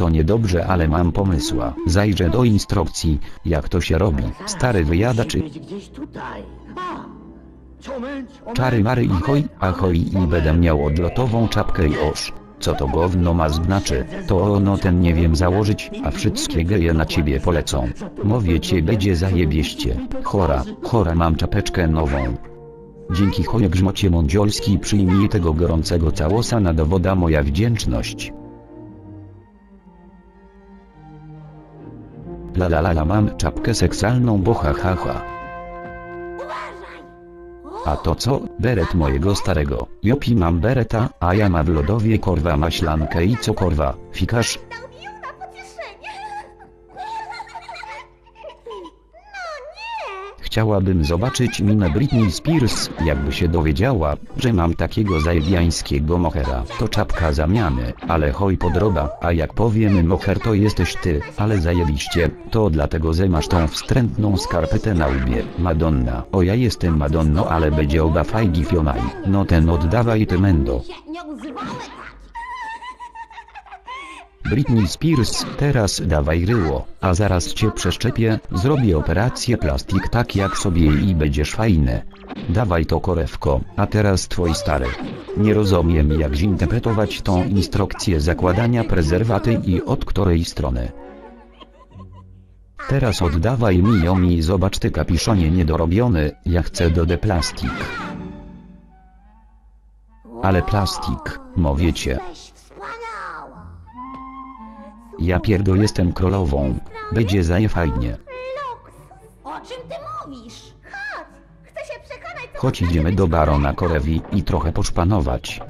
To niedobrze, ale mam pomysła. Zajrzę do instrukcji, jak to się robi. Stary wyjadacz, Musi być gdzieś tutaj. A! Ciomęć, omęć, czary mary i hoj, ahoj i będę miał odlotową czapkę i oż. Co to gówno ma znaczy? To ono ten nie wiem założyć, a wszystkie geje na ciebie polecą. Mówię cię będzie zajebieście. Chora, chora mam czapeczkę nową. Dzięki choje grzmocie mądziolski przyjmij tego gorącego całosa na dowoda moja wdzięczność. La la la la mam czapkę seksalną bo ha ha ha. A to co? Beret mojego starego. Jopi mam bereta, a ja mam w lodowie korwa maślankę i co korwa? Fikasz? Chciałabym zobaczyć minę Britney Spears, jakby się dowiedziała, że mam takiego zajebiańskiego mochera. To czapka zamiany, ale hoj podroba, a jak powiem mocher to jesteś ty, ale zajebiście, to dlatego że masz tą wstrętną skarpetę na łbie. Madonna, o ja jestem Madonno, ale będzie oba fajgi fionaj. No ten oddawaj ty mendo. Się nie używamy tak. Britney Spears, teraz dawaj ryło, a zaraz cię przeszczepię, zrobię operację plastik tak jak sobie i będziesz fajny. Dawaj to korewko, a teraz twój stary. Nie rozumiem jak zinterpretować tą instrukcję zakładania prezerwaty i od której strony. Teraz oddawaj mi ją i zobacz ty kapiszonie niedorobiony, ja chcę do plastik. Ale plastik, mówicie. Ja pierdo jestem królową. Będzie zaje fajnie. Lux, o czym ty mówisz? Chodź, chcę się przekonać, co Chodź idziemy do barona Korewi i trochę poszpanować.